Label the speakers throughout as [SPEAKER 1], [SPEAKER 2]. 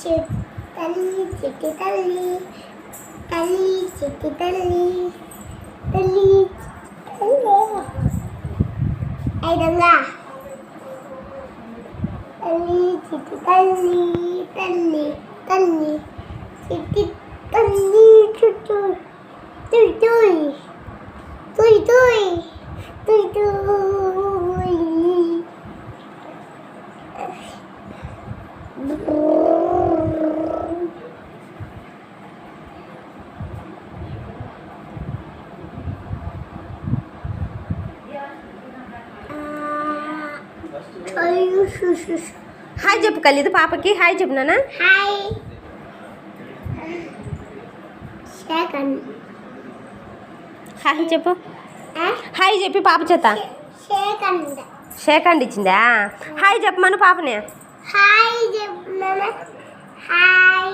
[SPEAKER 1] Chit తల్లి చిట్టి తల్లి తల్లి చిట్టి తల్లి తల్లి తల్లి ఐదంగా తల్లి చిట్టి తల్లి తల్లి తల్లి చిట్టి తల్లి చుట్టూ తుయ్ తుయ్ తుయ్ తుయ్ తుయ్ తుయ్
[SPEAKER 2] హాయ్ చెప్పు కలిదు పాపకి. హాయ్ చెప్పు నాన్న.
[SPEAKER 1] హాయ్.
[SPEAKER 2] హాయ్ చెప్పు. హాయ్ చెప్పి పాప చేత.
[SPEAKER 1] సెకండ్
[SPEAKER 2] షేక్ హ్యాండ్ ఇచ్చిందా? హాయ్ చెప్పమను పాపని.
[SPEAKER 1] Hi hi.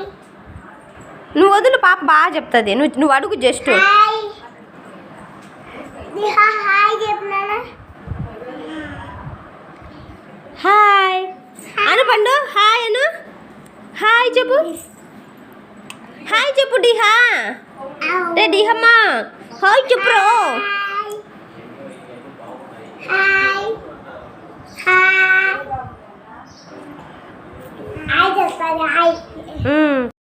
[SPEAKER 2] నువ్వు వదులు పాప బాగా చెప్తుంది. నువ్వు నువ్వు అడుగు జస్ట్.
[SPEAKER 1] హాయ్. హాయ్
[SPEAKER 2] పండు హాయ్ అను. హాయ్ చెప్పు. హాయ్ చెప్పు డిహా. రే డిహమ్మా. హాయ్ చెప్పురో.
[SPEAKER 1] హాయ్.